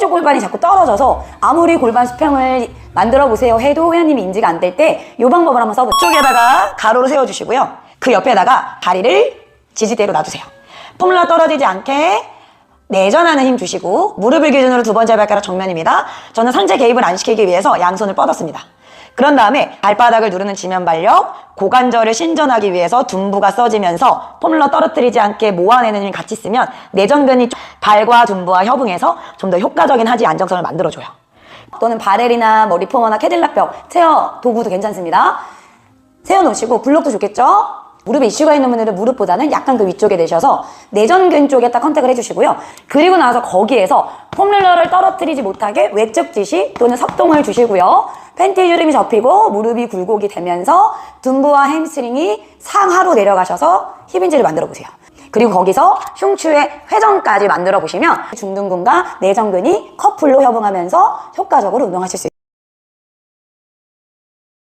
오른쪽 골반이 자꾸 떨어져서 아무리 골반 수평을 만들어 보세요 해도 회원님이 인지가 안 될 때 이 방법을 한번 써보세요. 쪽에다가 가로로 세워주시고요. 그 옆에다가 다리를 지지대로 놔두세요. 폼라 떨어지지 않게 내전하는 힘 주시고 무릎을 기준으로 두 번째 발가락 정면입니다. 저는 상체 개입을 안 시키기 위해서 양손을 뻗었습니다. 그런 다음에 발바닥을 누르는 지면 발력, 고관절을 신전하기 위해서 둔부가 써지면서 폼러 떨어뜨리지 않게 모아내는 힘을 같이 쓰면 내전근이 발과 둔부와 협응해서 좀 더 효과적인 하지 안정성을 만들어줘요. 또는 바렐이나 뭐 리포머나 캐딜락벽 체어 도구도 괜찮습니다. 세워놓으시고 블록도 좋겠죠? 무릎에 이슈가 있는 분들은 무릎보다는 약간 그 위쪽에 내셔서 내전근 쪽에 딱 컨택을 해주시고요. 그리고 나서 거기에서 폼롤러를 떨어뜨리지 못하게 외적 지시 또는 섭동을 주시고요. 팬티 주름이 접히고 무릎이 굴곡이 되면서 둔부와 햄스트링이 상하로 내려가셔서 힙인지를 만들어 보세요. 그리고 거기서 흉추의 회전까지 만들어 보시면 중둔근과 내전근이 커플로 협응하면서 효과적으로 운동하실 수 있어요.